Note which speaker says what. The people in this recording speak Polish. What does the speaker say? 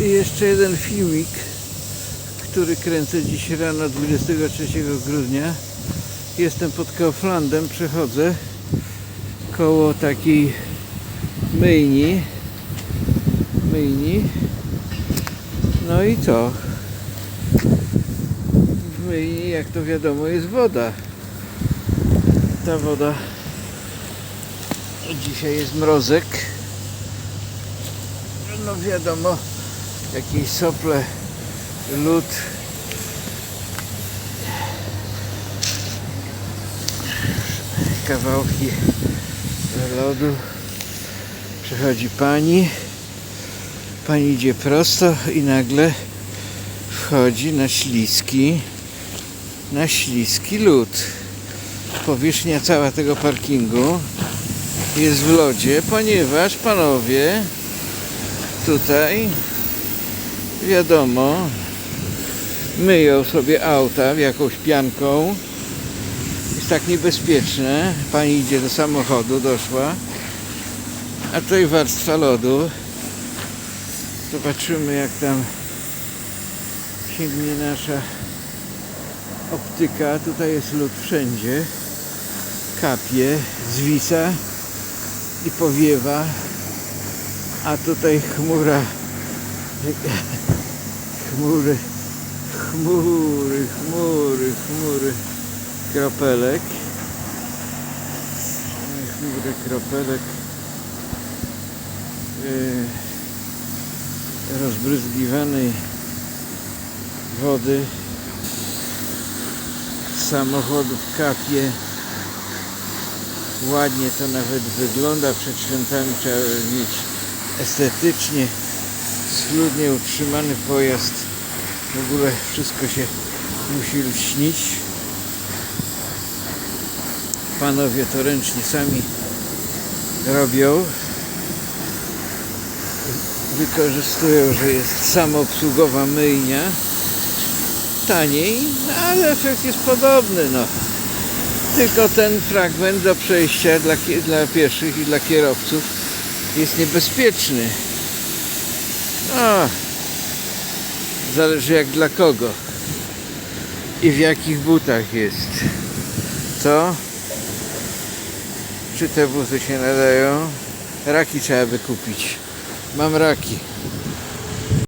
Speaker 1: I jeszcze jeden filmik, który kręcę dziś rano 23 grudnia. Jestem pod Kauflandem, przechodzę koło takiej myjni. Myjni. No i co? W myjni, jak to wiadomo, jest woda. Ta woda dzisiaj jest mrozek. No wiadomo, jakieś sople, lód. Kawałki lodu. Przychodzi pani. Pani idzie prosto i nagle wchodzi na śliski, na śliski lód. Powierzchnia cała tego parkingu jest w lodzie, ponieważ panowie tutaj wiadomo. Myją sobie auta jakąś pianką. Jest tak niebezpieczne. Pani idzie do samochodu, doszła. A tutaj warstwa lodu. Zobaczymy jak tam sięgnie nasza optyka. Tutaj jest lód wszędzie. Kapie, zwisa i powiewa. A tutaj chmura chmury chmury, chmury, chmury. Kropelek chmury kropelek yy, rozbryzgiwanej wody. Samochodów kapie. Ładnie to nawet wygląda. Przed świętami trzeba mieć estetycznie schludnie utrzymany pojazd. W ogóle wszystko się musi lśnić. Panowie to ręcznie sami robią. Wykorzystują, że jest samoobsługowa myjnia. Taniej, ale efekt jest podobny no. tylko ten fragment do przejścia dla, dla pieszych i dla kierowców jest niebezpieczny zależy jak dla kogo i w jakich butach jest co? czy te buty się nadają? raki trzeba by kupić mam raki